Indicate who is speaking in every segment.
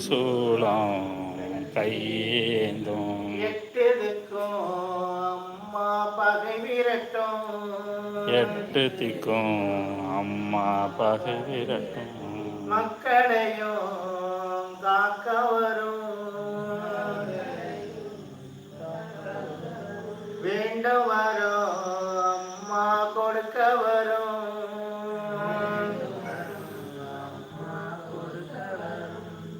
Speaker 1: திரிசூலம் கையேந்தும். எட்டு திக்கும் அம்மா பகை விரட்டும்.
Speaker 2: மக்களையும் காக்க வரும். வேண்டும்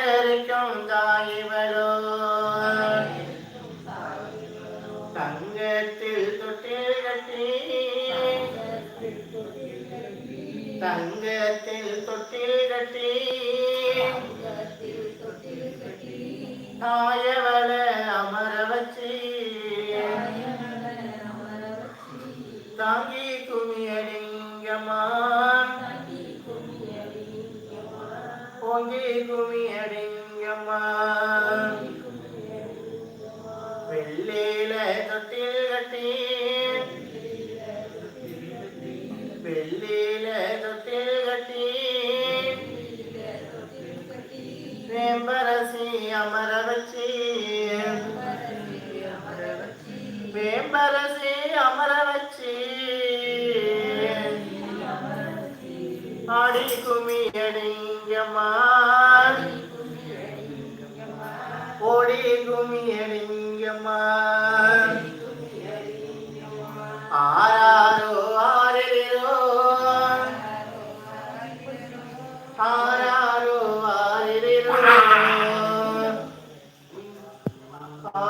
Speaker 2: ஆதரிக்கும் தாயிவளோ தங்கத்தில் தொட்டில் கட்டி. தங்கத்தில் தொட்டில் கட்டி. தாயவள அமர வச்சு. தாங்கி பொங்கி குமியடிங்கம்மா வெள்ளியில தொட்டில் கட்டி வெள்ளியில தொட்டில் கட்டி வேம்பரசி அமர வச்சு மாடி குமியடிங்கம்மா ஓடி குமியடிங்கம்மா ஆராரோ ஆரிரோ ஆராரோ. ஆரிரோ ஆ